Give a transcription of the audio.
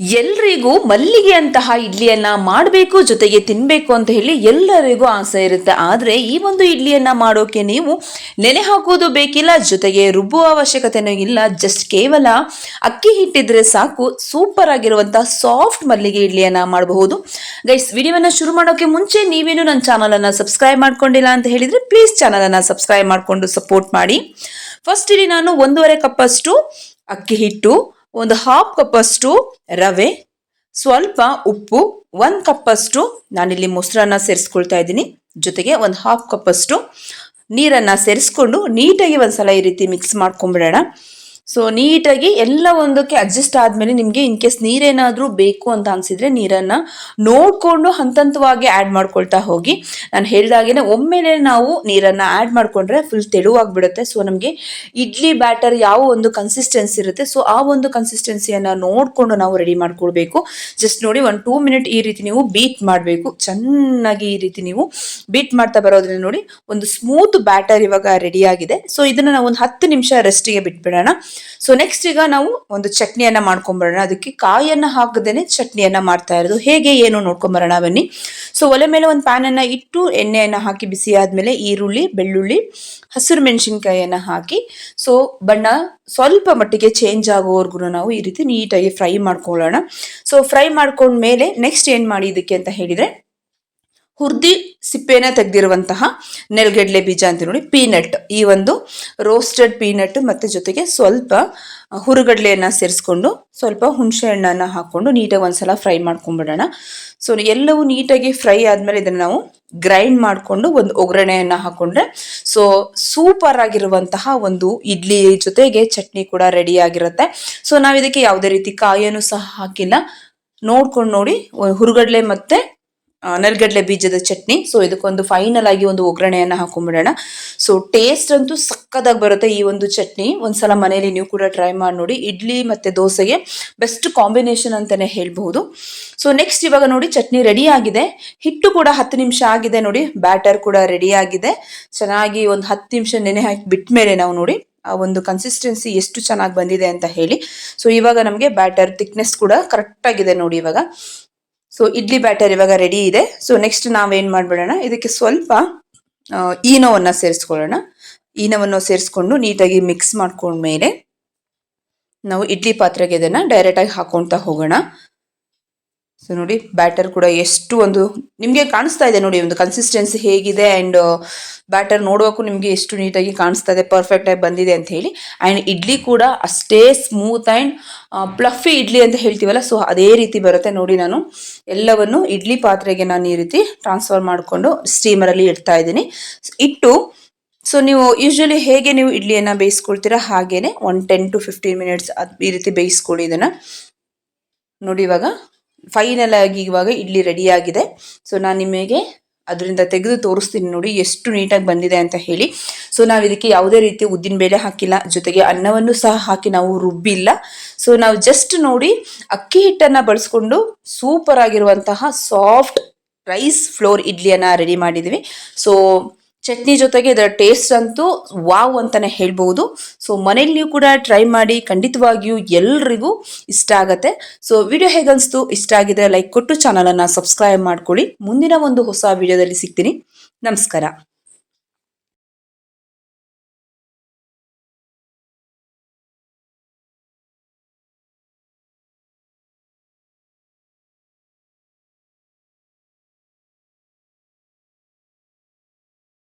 ಎಲ್ರಿಗೂ ಮಲ್ಲಿಗೆ ಅಂತಹ ಇಡ್ಲಿಯನ್ನ ಮಾಡಬೇಕು, ಜೊತೆಗೆ ತಿನ್ಬೇಕು ಅಂತ ಹೇಳಿ ಎಲ್ಲರಿಗೂ ಆಸೆ ಇರುತ್ತೆ. ಆದ್ರೆ ಈ ಒಂದು ಇಡ್ಲಿಯನ್ನ ಮಾಡೋಕೆ ನೀವು ನೆನೆ ಹಾಕೋದು ಬೇಕಿಲ್ಲ, ಜೊತೆಗೆ ರುಬ್ಬುವ ಅವಶ್ಯಕತೆನೂ ಇಲ್ಲ. ಜಸ್ಟ್ ಕೇವಲ ಅಕ್ಕಿ ಹಿಟ್ಟಿದ್ರೆ ಸಾಕು, ಸೂಪರ್ ಆಗಿರುವಂತಹ ಸಾಫ್ಟ್ ಮಲ್ಲಿಗೆ ಇಡ್ಲಿಯನ್ನ ಮಾಡಬಹುದು. ಗೈಸ್, ವಿಡಿಯೋವನ್ನ ಶುರು ಮಾಡೋಕೆ ಮುಂಚೆ ನೀವೇನು ನನ್ನ ಚಾನಲ್ ಅನ್ನ ಸಬ್ಸ್ಕ್ರೈಬ್ ಮಾಡ್ಕೊಂಡಿಲ್ಲ ಅಂತ ಹೇಳಿದ್ರೆ ಪ್ಲೀಸ್ ಚಾನಲ್ ಅನ್ನ ಸಬ್ಸ್ಕ್ರೈಬ್ ಮಾಡಿಕೊಂಡು ಸಪೋರ್ಟ್ ಮಾಡಿ. ಫಸ್ಟ್ ಇಲ್ಲಿ ನಾನು ಒಂದೂವರೆ ಕಪ್ಪಷ್ಟು ಅಕ್ಕಿ ಹಿಟ್ಟು ಒಂದು ಹಾಫ್ ಕಪ್ಪಷ್ಟು ರವೆ, ಸ್ವಲ್ಪ ಉಪ್ಪು, ಒಂದು ಕಪ್ಪಷ್ಟು ನಾನಿಲ್ಲಿ ಮೊಸರನ್ನ ಸೇರಿಸ್ಕೊಳ್ತಾ ಇದ್ದೀನಿ. ಜೊತೆಗೆ ಒಂದು ಹಾಫ್ ಕಪ್ಪಷ್ಟು ನೀರನ್ನು ಸೇರಿಸ್ಕೊಂಡು ನೀಟಾಗಿ ಒಂದು ಸಲ ಈ ರೀತಿ ಮಿಕ್ಸ್ ಮಾಡ್ಕೊಂಬಿಡೋಣ. ಸೊ ನೀಟಾಗಿ ಎಲ್ಲ ಒಂದಕ್ಕೆ ಅಡ್ಜಸ್ಟ್ ಆದಮೇಲೆ ನಿಮಗೆ ಇನ್ ಕೇಸ್ ನೀರೇನಾದರೂ ಬೇಕು ಅಂತ ಅನಿಸಿದರೆ ನೀರನ್ನು ನೋಡಿಕೊಂಡು ಹಂತ ಹಂತವಾಗಿ ಆ್ಯಡ್ ಮಾಡ್ಕೊಳ್ತಾ ಹೋಗಿ. ನಾನು ಹೇಳ್ದಾಗೇನೆ ಒಮ್ಮೆಲೆ ನಾವು ನೀರನ್ನು ಆ್ಯಡ್ ಮಾಡಿಕೊಂಡ್ರೆ ಫುಲ್ ತೆಳುವಾಗಿಬಿಡುತ್ತೆ. ಸೊ ನಮಗೆ ಇಡ್ಲಿ ಬ್ಯಾಟರ್ ಯಾವ ಒಂದು ಕನ್ಸಿಸ್ಟೆನ್ಸಿ ಇರುತ್ತೆ. ಸೊ ಆ ಒಂದು ಕನ್ಸಿಸ್ಟೆನ್ಸಿಯನ್ನು ನೋಡಿಕೊಂಡು ನಾವು ರೆಡಿ ಮಾಡ್ಕೊಳ್ಬೇಕು. ಜಸ್ಟ್ ನೋಡಿ ಒಂದು ಟೂ ಮಿನಿಟ್ ಈ ರೀತಿ ನೀವು ಬೀಟ್ ಮಾಡಬೇಕು. ಚೆನ್ನಾಗಿ ಈ ರೀತಿ ನೀವು ಬೀಟ್ ಮಾಡ್ತಾ ಬರೋದ್ರಿಂದ ನೋಡಿ ಒಂದು ಸ್ಮೂತ್ ಬ್ಯಾಟರ್ ಇವಾಗ ರೆಡಿ ಆಗಿದೆ. ಸೊ ಇದನ್ನ ನಾವು ಒಂದು ಹತ್ತು ನಿಮಿಷ ರೆಸ್ಟಿಗೆ ಬಿಟ್ಬಿಡೋಣ. ಸೊ ನೆಕ್ಸ್ಟ್ ಈಗ ನಾವು ಒಂದು ಚಟ್ನಿಯನ್ನ ಮಾಡ್ಕೊಂಬರೋಣ. ಅದಕ್ಕೆ ಕಾಯನ್ನ ಹಾಕದೇನೆ ಚಟ್ನಿಯನ್ನ ಮಾಡ್ತಾ ಇರೋದು. ಹೇಗೆ, ಏನು ನೋಡ್ಕೊಂಬರೋಣ ಬನ್ನಿ. ಸೊ ಒಲೆ ಮೇಲೆ ಒಂದು ಪ್ಯಾನ್ ಅನ್ನ ಇಟ್ಟು ಎಣ್ಣೆಯನ್ನ ಹಾಕಿ ಬಿಸಿ ಆದ್ಮೇಲೆ ಈರುಳ್ಳಿ, ಬೆಳ್ಳುಳ್ಳಿ, ಹಸಿರು ಮೆಣಸಿನ್ಕಾಯಿಯನ್ನ ಹಾಕಿ. ಸೊ ಬಣ್ಣ ಸ್ವಲ್ಪ ಮಟ್ಟಿಗೆ ಚೇಂಜ್ ಆಗೋವರೆಗೂ ನಾವು ಈ ರೀತಿ ನೀಟಾಗಿ ಫ್ರೈ ಮಾಡ್ಕೊಳ್ಳೋಣ. ಸೊ ಫ್ರೈ ಮಾಡ್ಕೊಂಡ್ಮೇಲೆ ನೆಕ್ಸ್ಟ್ ಏನು ಮಾಡಿ ಇದಕ್ಕೆ ಅಂತ ಹೇಳಿದ್ರೆ ಹುರ್ದಿ ಸಿಪ್ಪೆನೇ ತೆಗೆದಿರುವಂತಹ ನೆಲಗಡಲೆ ಬೀಜ ಅಂತ ನೋಡಿ ಪೀನಟ್. ಈ ಒಂದು ರೋಸ್ಟೆಡ್ ಪೀನಟ್ ಮತ್ತು ಜೊತೆಗೆ ಸ್ವಲ್ಪ ಹುರುಗಡ್ಲೆಯನ್ನು ಸೇರಿಸ್ಕೊಂಡು ಸ್ವಲ್ಪ ಹುಣಸೆ ಹಣ್ಣನ್ನು ಹಾಕ್ಕೊಂಡು ನೀಟಾಗಿ ಒಂದ್ಸಲ ಫ್ರೈ ಮಾಡ್ಕೊಂಡ್ಬಿಡೋಣ. ಸೊ ಎಲ್ಲವೂ ನೀಟಾಗಿ ಫ್ರೈ ಆದಮೇಲೆ ಇದನ್ನು ನಾವು ಗ್ರೈಂಡ್ ಮಾಡಿಕೊಂಡು ಒಂದು ಒಗ್ಗರಣೆಯನ್ನು ಹಾಕೊಂಡ್ರೆ ಸೊ ಸೂಪರ್ ಆಗಿರುವಂತಹ ಒಂದು ಇಡ್ಲಿ ಜೊತೆಗೆ ಚಟ್ನಿ ಕೂಡ ರೆಡಿ ಆಗಿರುತ್ತೆ. ಸೊ ನಾವು ಇದಕ್ಕೆ ಯಾವುದೇ ರೀತಿ ಕಾಯನ್ನು ಸಹ ಹಾಕಿಲ್ಲ. ನೋಡ್ಕೊಂಡು ನೋಡಿ ಹುರುಗಡ್ಲೆ ಮತ್ತೆ ನೆಲಗಡಲೆ ಬೀಜದ ಚಟ್ನಿ. ಸೊ ಇದಕ್ಕೊಂದು ಫೈನಲ್ ಆಗಿ ಒಂದು ಒಗ್ಗರಣೆಯನ್ನ ಹಾಕೊಂಡ್ಬಿಡೋಣ. ಸೊ ಟೇಸ್ಟ್ ಅಂತೂ ಸಕ್ಕದಾಗಿ ಬರುತ್ತೆ ಈ ಒಂದು ಚಟ್ನಿ. ಒಂದ್ಸಲ ಮನೆಯಲ್ಲಿ ನೀವು ಕೂಡ ಟ್ರೈ ಮಾಡಿ ನೋಡಿ. ಇಡ್ಲಿ ಮತ್ತೆ ದೋಸೆಗೆ ಬೆಸ್ಟ್ ಕಾಂಬಿನೇಷನ್ ಅಂತಾನೆ ಹೇಳ್ಬಹುದು. ಸೊ ನೆಕ್ಸ್ಟ್ ಇವಾಗ ನೋಡಿ ಚಟ್ನಿ ರೆಡಿ ಆಗಿದೆ. ಹಿಟ್ಟು ಕೂಡ ಹತ್ತು ನಿಮಿಷ ಆಗಿದೆ ನೋಡಿ. ಬ್ಯಾಟರ್ ಕೂಡ ರೆಡಿ ಆಗಿದೆ. ಚೆನ್ನಾಗಿ ಒಂದು ಹತ್ತು ನಿಮಿಷ ನೆನೆ ಹಾಕಿ ಬಿಟ್ಟ ನಾವು ನೋಡಿ ಆ ಒಂದು ಕನ್ಸಿಸ್ಟೆನ್ಸಿ ಎಷ್ಟು ಚೆನ್ನಾಗಿ ಬಂದಿದೆ ಅಂತ ಹೇಳಿ. ಸೊ ಇವಾಗ ನಮಗೆ ಬ್ಯಾಟರ್ ಥಿಕ್ನೆಸ್ ಕೂಡ ಕರೆಕ್ಟ್ ಆಗಿದೆ ನೋಡಿ ಇವಾಗ. ಸೊ ಇಡ್ಲಿ ಬ್ಯಾಟರ್ ಇವಾಗ ರೆಡಿ ಇದೆ. ಸೊ ನೆಕ್ಸ್ಟ್ ನಾವೇನು ಮಾಡ್ಬಿಡೋಣ? ಇದಕ್ಕೆ ಸ್ವಲ್ಪ ಈನೋವನ್ನು ಸೇರಿಸ್ಕೊಳ್ಳೋಣ. ಈನೋವನ್ನು ಸೇರಿಸ್ಕೊಂಡು ನೀಟಾಗಿ ಮಿಕ್ಸ್ ಮಾಡ್ಕೊಂಡ್ಮೇಲೆ ನಾವು ಇಡ್ಲಿ ಪಾತ್ರೆಗೆ ಇದನ್ನ ಡೈರೆಕ್ಟ್ ಆಗಿ ಹಾಕೊಳ್ತಾ ಹೋಗೋಣ. ಸೊ ನೋಡಿ ಬ್ಯಾಟರ್ ಕೂಡ ಎಷ್ಟು ಒಂದು ನಿಮಗೆ ಕಾಣಿಸ್ತಾ ಇದೆ ನೋಡಿ, ಒಂದು ಕನ್ಸಿಸ್ಟೆನ್ಸಿ ಹೇಗಿದೆ ಆ್ಯಂಡ್ ಬ್ಯಾಟರ್ ನೋಡೋಕ್ಕೂ ನಿಮಗೆ ಎಷ್ಟು ನೀಟಾಗಿ ಕಾಣಿಸ್ತಾ ಇದೆ ಪರ್ಫೆಕ್ಟ್ ಆಗಿ ಬಂದಿದೆ ಅಂತ ಹೇಳಿ. ಆ್ಯಂಡ್ ಇಡ್ಲಿ ಕೂಡ ಅಷ್ಟೇ ಸ್ಮೂತ್ ಆ್ಯಂಡ್ ಪ್ಲಫಿ ಇಡ್ಲಿ ಅಂತ ಹೇಳ್ತೀವಲ್ಲ ಸೊ ಅದೇ ರೀತಿ ಬರುತ್ತೆ. ನೋಡಿ ನಾನು, ಎಲ್ಲವನ್ನು ಇಡ್ಲಿ ಪಾತ್ರೆಗೆ ನಾನು ಈ ರೀತಿ ಟ್ರಾನ್ಸ್ಫರ್ ಮಾಡಿಕೊಂಡು ಸ್ಟೀಮರಲ್ಲಿ ಇಡ್ತಾ ಇದ್ದೀನಿ. ಇಟ್ಟು ಸೊ ನೀವು ಯೂಶ್ವಲಿ ಹೇಗೆ ನೀವು ಇಡ್ಲಿಯನ್ನು ಬೇಯಿಸ್ಕೊಳ್ತೀರಾ ಹಾಗೇ one ten to fifteen minutes ಈ ರೀತಿ ಬೇಯಿಸ್ಕೊಳ್ಳಿ ಇದನ್ನು. ನೋಡಿ ಇವಾಗ ಫೈನಲ್ ಆಗಿ ಇವಾಗ ಇಡ್ಲಿ ರೆಡಿ ಆಗಿದೆ. ಸೊ ನಾನು ನಿಮಗೆ ಅದರಿಂದ ತೆಗೆದು ತೋರಿಸ್ತೀನಿ ನೋಡಿ ಎಷ್ಟು ನೀಟಾಗಿ ಬಂದಿದೆ ಅಂತ ಹೇಳಿ. ಸೊ ನಾವು ಇದಕ್ಕೆ ಯಾವುದೇ ರೀತಿ ಉದ್ದಿನ ಬೇಳೆ ಹಾಕಿಲ್ಲ. ಜೊತೆಗೆ ಅನ್ನವನ್ನು ಸಹ ಹಾಕಿ ನಾವು ರುಬ್ಬಿಲ್ಲ. ಸೊ ನಾವು ಜಸ್ಟ್ ನೋಡಿ ಅಕ್ಕಿ ಹಿಟ್ಟನ್ನು ಬಳಸ್ಕೊಂಡು ಸೂಪರ್ ಆಗಿರುವಂತಹ ಸಾಫ್ಟ್ ರೈಸ್ ಫ್ಲೋರ್ ಇಡ್ಲಿಯನ್ನು ರೆಡಿ ಮಾಡಿದ್ವಿ. ಸೊ ಚಟ್ನಿ ಜೊತೆಗೆ ಇದರ ಟೇಸ್ಟ್ ಅಂತೂ ವಾವ್ ಅಂತಾನೆ ಹೇಳ್ಬಹುದು. ಸೊ ಮನೇಲಿ ನೀವು ಕೂಡ ಟ್ರೈ ಮಾಡಿ ಖಂಡಿತವಾಗಿಯೂ ಎಲ್ರಿಗೂ ಇಷ್ಟ ಆಗತ್ತೆ. ಸೊ ವಿಡಿಯೋ ಹೇಗನ್ಸ್ತು, ಇಷ್ಟ ಆಗಿದ್ರೆ ಲೈಕ್ ಕೊಟ್ಟು ಚಾನಲನ್ನು ಸಬ್ಸ್ಕ್ರೈಬ್ ಮಾಡ್ಕೊಳ್ಳಿ. ಮುಂದಿನ ಒಂದು ಹೊಸ ವಿಡಿಯೋದಲ್ಲಿ ಸಿಗ್ತೀನಿ. ನಮಸ್ಕಾರ.